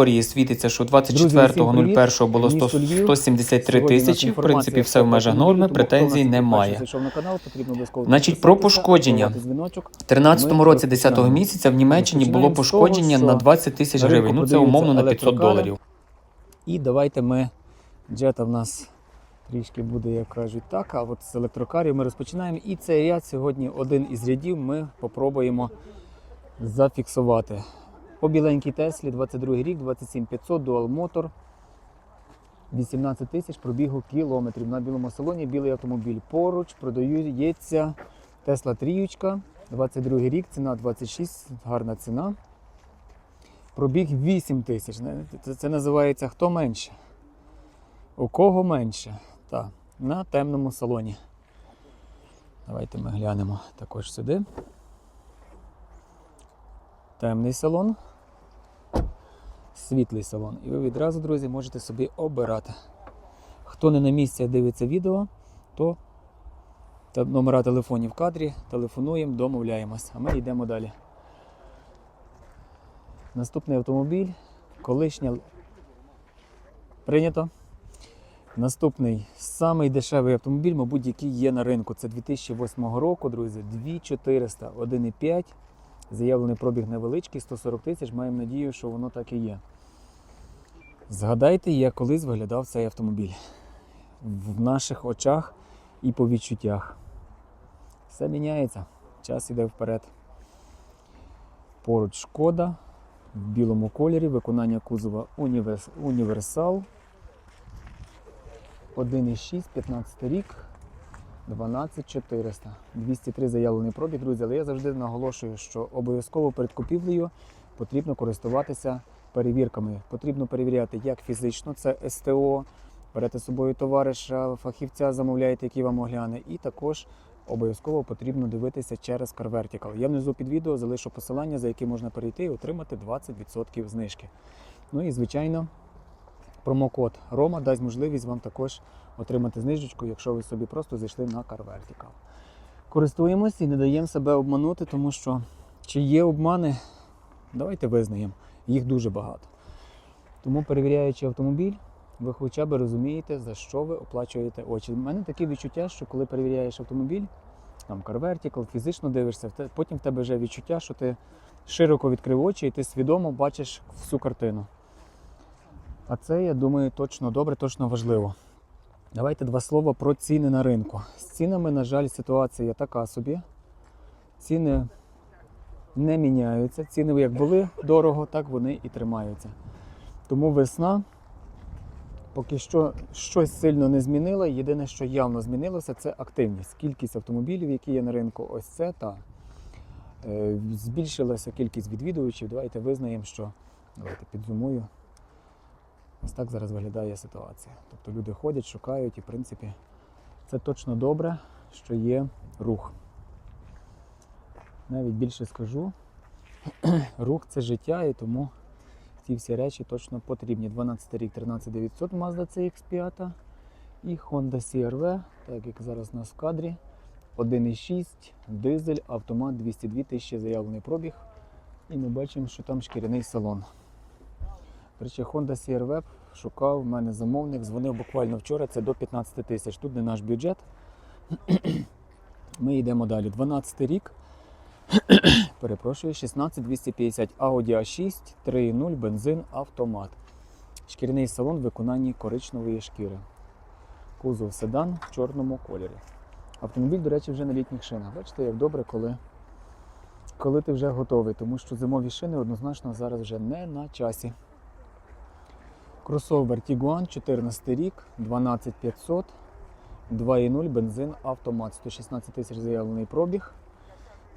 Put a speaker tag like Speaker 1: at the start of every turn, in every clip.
Speaker 1: історії світиться, що
Speaker 2: Друзі, всім привіт.
Speaker 1: 24.01 було 100, 173
Speaker 2: Сьогодні у нас
Speaker 1: тисячі. В принципі, все в межах норми, претензій немає. Значить, про пошкодження. В 13
Speaker 2: Ми
Speaker 1: році 10
Speaker 2: розпочинаємо.
Speaker 1: місяця в Німеччині було пошкодження на 20 тисяч гривень. Ну це умовно на 500 доларів.
Speaker 2: І давайте ми. Джета в нас трішки буде, як кажуть, так. А от з електрокарів ми розпочинаємо. І цей ряд сьогодні один із рядів ми попробуємо зафіксувати. По біленькій Теслі, 22 рік, 27500, Dual Motor. 18 тисяч пробігу кілометрів на білому салоні, білий автомобіль. Поруч продається Тесла Тріючка, 22 рік, ціна 26, гарна ціна. Пробіг 8 тисяч. Це, це називається хто менше. У кого менше? Так, на темному салоні. Давайте ми глянемо також сюди. Темний салон, світлий салон. І ви відразу, друзі, можете собі обирати. Хто не на місці дивиться відео, то номера телефонів в кадрі, телефонуємо, домовляємось. А ми йдемо далі. Наступний автомобіль, колишня прийнято. Наступний самий дешевий автомобіль, мабуть, який є на ринку. Це 2008 року, друзі. 2400, 1,5. Заявлений пробіг невеличкий, 140 тисяч. Маємо надію, що воно так і є. Згадайте, як колись виглядав цей автомобіль в наших очах і по відчуттях. Все міняється, час іде вперед. Поруч шкода в білому кольорі, виконання кузова універс... універсал. 1,6, 15 рік, 12400. 203 заявлений пробіг, друзі, але я завжди наголошую, що обов'язково перед купівлею потрібно користуватися перевірками. Потрібно перевіряти як фізично, це СТО, берете з собою товариша, фахівця замовляєте, який вам огляне, і також обов'язково потрібно дивитися через Car Vertical. Я внизу під відео залишу посилання, за яке можна перейти і отримати 20% знижки. Ну і звичайно. Промокод Рома дасть можливість вам також отримати знижечку, якщо ви собі просто зайшли на Car Vertical. Користуємось і не даємо себе обманути, тому що чи є обмани, давайте визнаємо, їх дуже багато. Тому перевіряючи автомобіль, ви хоча б розумієте, за що ви оплачуєте очі. У мене таке відчуття, що коли перевіряєш автомобіль, там Car Vertical, фізично дивишся, потім в тебе вже відчуття, що ти широко відкрив очі і ти свідомо бачиш всю картину. А це, я думаю, точно добре, точно важливо. Давайте два слова про ціни на ринку. З цінами, на жаль, ситуація така собі. Ціни не міняються. Ціни як були дорого, так вони і тримаються. Тому весна поки що щось сильно не змінила. Єдине, що явно змінилося, це активність. Кількість автомобілів, які є на ринку, ось це та. Е, Збільшилася кількість відвідувачів. Давайте визнаємо, що давайте підзумую. Ось так зараз виглядає ситуація. Тобто люди ходять, шукають, і в принципі це точно добре, що є рух. Навіть більше скажу, рух це життя, і тому ці всі речі точно потрібні. 12 рік 13900 Mazda CX5 і Honda CR-V, так як зараз у нас в кадрі. 1,6, дизель, автомат 202 тисячі заявлений пробіг. І ми бачимо, що там шкіряний салон. До Honda CR-V шукав в мене замовник, дзвонив буквально вчора, це до 15 тисяч. Тут не наш бюджет. Ми йдемо далі. 12 рік. Перепрошую, 16250 Audi A6, 3.0, бензин, автомат. Шкіряний салон в виконанні коричневої шкіри. Кузов седан в чорному кольорі. Автомобіль, до речі, вже на літніх шинах. Бачите, як добре, коли, коли ти вже готовий, тому що зимові шини однозначно зараз вже не на часі. Кросовер Tiguan, 14 рік, 12500, 2.0 бензин, автомат, 116 тисяч заявлений пробіг.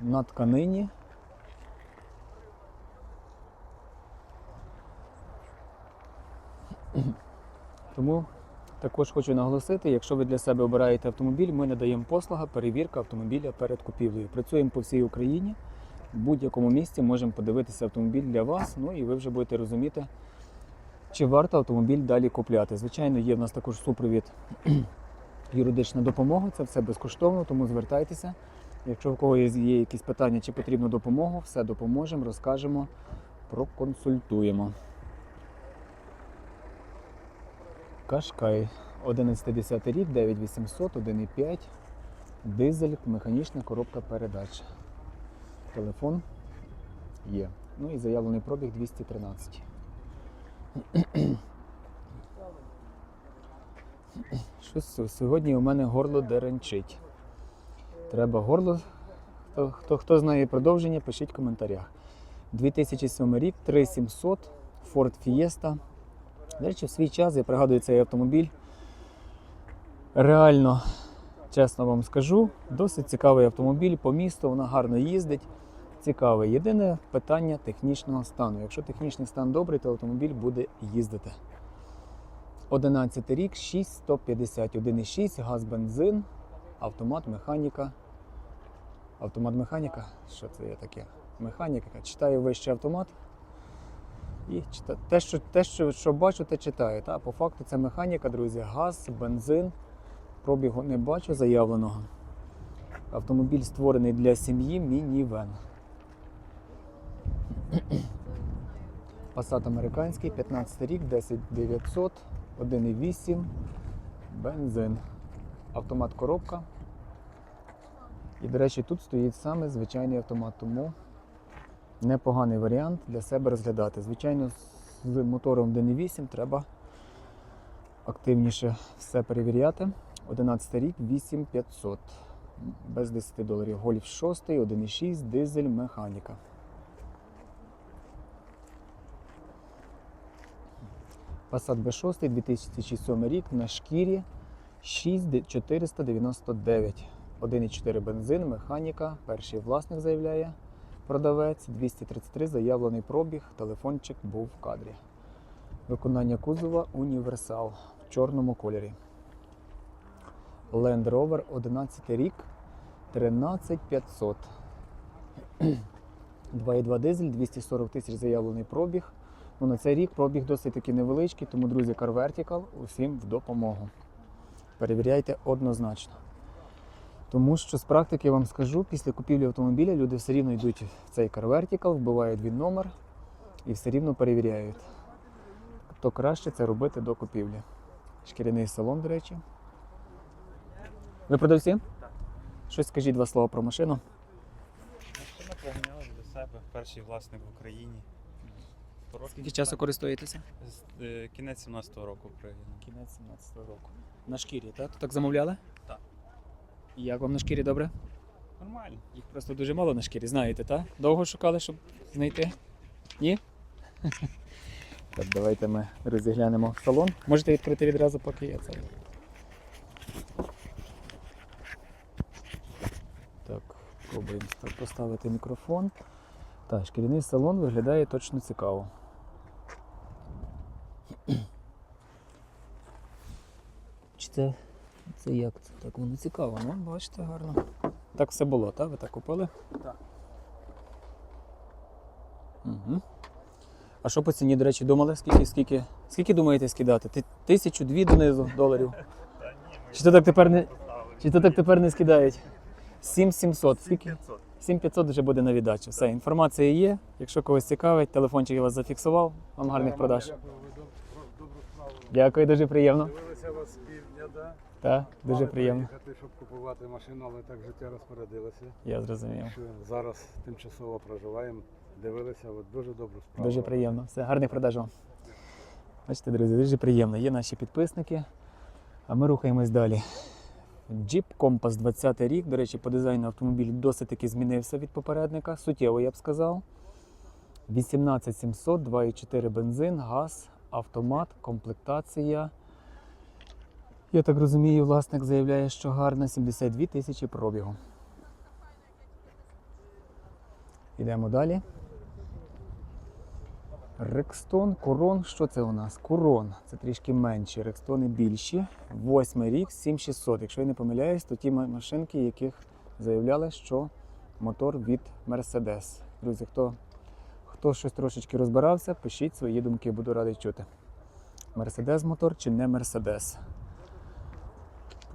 Speaker 2: На тканині. Тому також хочу наголосити, якщо ви для себе обираєте автомобіль, ми надаємо послуга перевірка автомобіля перед купівлею. Працюємо по всій Україні. В будь-якому місці можемо подивитися автомобіль для вас, ну і ви вже будете розуміти, чи варто автомобіль далі купляти. Звичайно, є в нас також супровід юридична допомога, це все безкоштовно, тому звертайтеся. Якщо в кого є якісь питання, чи потрібна допомога, все допоможемо, розкажемо, проконсультуємо. Кашкай 11-10 рік, 9800, 1,5, дизель, механічна коробка передач. Телефон є. Ну і заявлений пробіг 213. Щось сьогодні у мене горло деренчить. Треба горло. Хто, хто, хто знає продовження, пишіть в коментарях. 2007 рік, 3700, Ford Fiesta. До речі, в свій час я пригадую цей автомобіль. Реально, чесно вам скажу, досить цікавий автомобіль по місту, вона гарно їздить. Цікавий. Єдине питання технічного стану. Якщо технічний стан добрий, то автомобіль буде їздити. 11 рік, 6150, 1,6, газ, бензин, автомат, механіка. Автомат механіка? Що це є таке? Механіка. Читаю вище автомат. І те, що, те що, що бачу, те читаю. Та? По факту це механіка, друзі. Газ, бензин. Пробігу не бачу заявленого. Автомобіль створений для сім'ї мінівен. Passat американський, 15 рік, 10900, 1,8, бензин. Автомат коробка. І, до речі, тут стоїть саме звичайний автомат, тому непоганий варіант для себе розглядати. Звичайно, з мотором 1.8 треба активніше все перевіряти. 11 рік, 8500. Без 10 доларів. Гольф 6, 1.6, дизель, механіка. Passat B6, 2007 рік на шкірі 6499. 1,4 бензин, механіка. Перший власник заявляє продавець. 233 заявлений пробіг. Телефончик був в кадрі. Виконання кузова універсал в чорному кольорі. Land Rover 11 рік 13500. 2,2 дизель, 240 тисяч заявлений пробіг. Ну, на цей рік пробіг досить таки невеличкий, тому, друзі, Car Vertical усім в допомогу. Перевіряйте однозначно. Тому що з практики я вам скажу, після купівлі автомобіля люди все рівно йдуть в цей Car Vertical, вбивають він номер і все рівно перевіряють. То краще це робити до купівлі. Шкіряний салон, до речі. Ви продавці?
Speaker 3: Так.
Speaker 2: Щось скажіть два слова про машину.
Speaker 3: Машина поміняла для себе. Перший власник в Україні. Років
Speaker 2: Скільки часу користуєтеся?
Speaker 3: З- е, Кінець 17-го року пригнав.
Speaker 2: Кінець 17 року. На шкірі, так? Так замовляли?
Speaker 3: Так.
Speaker 2: І як вам на шкірі добре?
Speaker 3: Нормально.
Speaker 2: Їх просто дуже мало на шкірі, знаєте, так? Довго шукали, щоб знайти? Ні? Так, давайте ми розглянемо салон. Можете відкрити відразу, поки я це. Так, пробуємо поставити мікрофон. Так, шкіряний салон виглядає точно цікаво. Це, це як це? Так воно цікаво, ну бачите, гарно. Так все було, так? Ви так купили?
Speaker 3: Так.
Speaker 2: Угу. А що по ціні, до речі, думали? Скільки, скільки, скільки думаєте скидати? Ти- Тисячу, дві донизу доларів. Чи то так тепер не, чи то так тепер не скидають? 7700. Скільки? 7500 вже буде на віддачу. Все, інформація є. Якщо когось цікавить, телефончик я вас зафіксував. Вам гарних продаж.
Speaker 4: Дякую, ви доб- про добру справу.
Speaker 2: Дякую, дуже приємно.
Speaker 4: Дивилися вас з півдня, да?
Speaker 2: Так, дуже приємно.
Speaker 4: приїхати, щоб купувати машину, але так життя розпорядилося.
Speaker 2: Я зрозумів.
Speaker 4: Що зараз тимчасово проживаємо. Дивилися, от дуже добру справу.
Speaker 2: Дуже приємно. Все, гарних продаж вам. Бачите, друзі, дуже приємно. Є наші підписники. А ми рухаємось далі. Jeep Compass 20 рік. До речі, по дизайну автомобіль досить таки змінився від попередника. Суттєво, я б сказав. 18700, 2,4 бензин, газ, автомат, комплектація. Я так розумію, власник заявляє, що гарна 72 тисячі пробігу. Йдемо далі. Рекстон, Курон. Що це у нас? Курон. Це трішки менші, рекстони більші. Восьмий рік, 7600. Якщо я не помиляюсь, то ті машинки, яких заявляли, що мотор від Mercedes. Друзі, хто, хто щось трошечки розбирався, пишіть свої думки, буду радий чути. Мерседес мотор чи не Мерседес?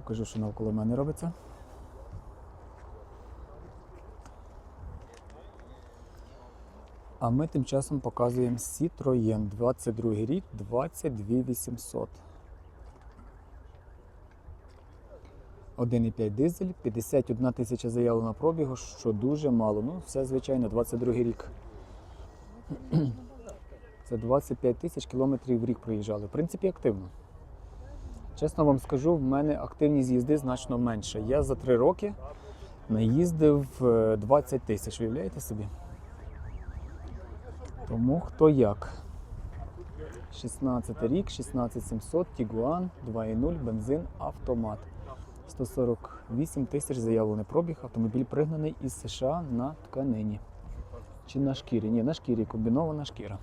Speaker 2: покажу, що навколо мене робиться. А ми тим часом показуємо Citroën 22 рік 22800. 1,5 дизель, 51 тисяча заявлено пробігу, що дуже мало. Ну, все звичайно, 22 рік. Це 25 тисяч кілометрів в рік проїжджали. В принципі, активно. Чесно вам скажу, в мене активність їзди значно менша. Я за 3 роки наїздив е, 20 тисяч, уявляєте собі? Тому хто як. 16 рік, 16700, Tiguan, 2.0, бензин, автомат. 148 тисяч заявлений пробіг. Автомобіль пригнаний із США на тканині. Чи на шкірі? Ні, на шкірі, комбінована шкіра.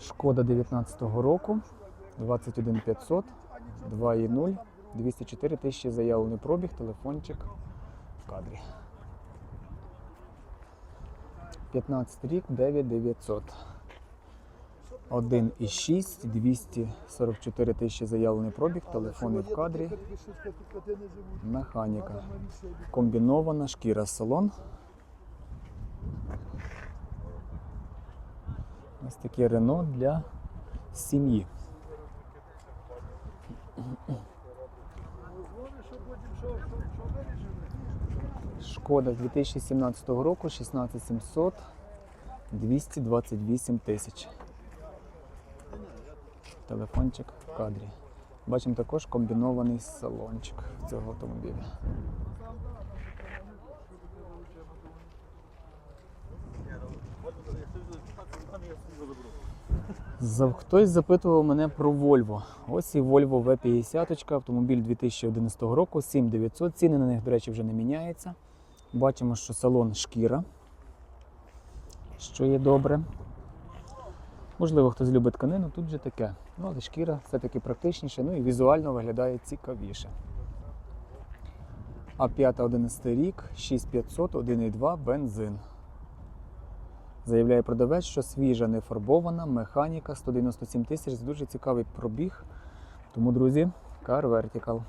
Speaker 2: Шкода 19-го року, 21500, 2.0, 204 тисячі заявлений пробіг, телефончик в кадрі. 15 рік, 9900. 1,6, 244 тисячі заявлений пробіг, телефони в кадрі, механіка. Комбінована шкіра салон. Ось таке Рено для сім'ї. Шкода 2017 року 16700, 228 тисяч. Телефончик в кадрі. Бачимо також комбінований салончик цього автомобіля. За- Хтось запитував мене про Volvo. Ось і Volvo V50, автомобіль 2011 року, 7900. Ціни на них, до речі, вже не міняються. Бачимо, що салон шкіра, що є добре. Можливо, хтось любить тканину, тут же таке. Ну, але шкіра все-таки практичніше, ну і візуально виглядає цікавіше. А 5 11 рік, 6500, 1,2 бензин. Заявляє продавець, що свіжа, не фарбована, механіка 197 тисяч, дуже цікавий пробіг. Тому, друзі, Car Vertical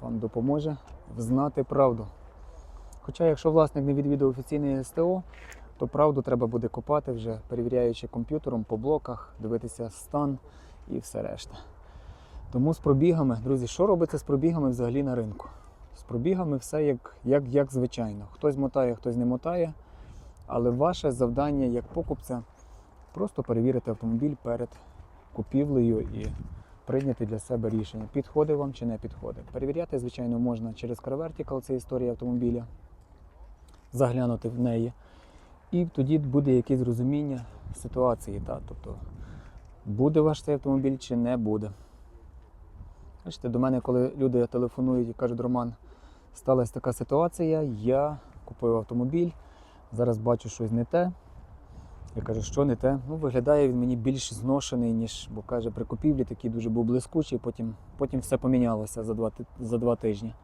Speaker 2: вам допоможе взнати правду. Хоча, якщо власник не відвідав офіційне СТО, то правду треба буде копати вже, перевіряючи комп'ютером по блоках, дивитися стан і все решта. Тому з пробігами, друзі, що робиться з пробігами взагалі на ринку? З пробігами все як, як, як звичайно. Хтось мотає, хтось не мотає. Але ваше завдання як покупця просто перевірити автомобіль перед купівлею і прийняти для себе рішення, підходить вам чи не підходить. Перевіряти, звичайно, можна через Car Vertical, це історія автомобіля, заглянути в неї. І тоді буде якесь розуміння ситуації. Та? Тобто, буде ваш цей автомобіль чи не буде. Бачите, до мене, коли люди телефонують і кажуть, Роман, сталася така ситуація, я купив автомобіль, зараз бачу щось не те. Я кажу, що не те. Ну, виглядає він мені більш зношений, ніж, бо каже, при купівлі такий дуже був блискучий, потім, потім все помінялося за два, за два тижні.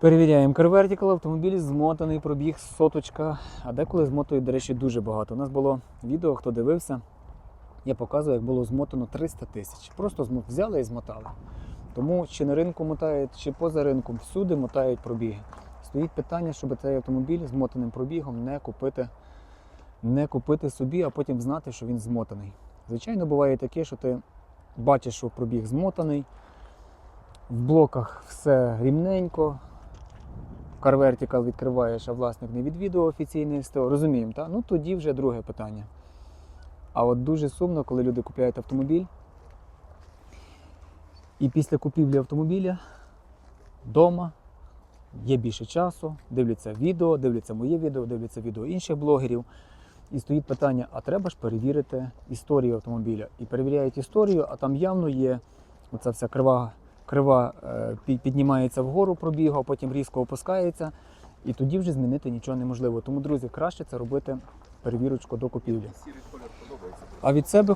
Speaker 2: Перевіряємо Vertical, автомобіль змотаний, пробіг соточка, а деколи змотують, до речі, дуже багато. У нас було відео, хто дивився, я показував, як було змотано 300 тисяч. Просто взяли і змотали. Тому чи на ринку мотають, чи поза ринком, всюди мотають пробіги. Стоїть питання, щоб цей автомобіль з мотаним пробігом не купити, не купити собі, а потім знати, що він змотаний. Звичайно, буває таке, що ти бачиш, що пробіг змотаний, в блоках все рівненько. Vertical відкриваєш, а власник не відвідував офіційне СТО. Розуміємо, так? Ну тоді вже друге питання. А от дуже сумно, коли люди купляють автомобіль. І після купівлі автомобіля вдома є більше часу, дивляться відео, дивляться моє відео, дивляться відео інших блогерів. І стоїть питання: а треба ж перевірити історію автомобіля. І перевіряють історію, а там явно є оця вся крива, крива е, піднімається вгору пробігу, а потім різко опускається. І тоді вже змінити нічого неможливо. Тому, друзі, краще це робити перевірочку до купівлі. А від себе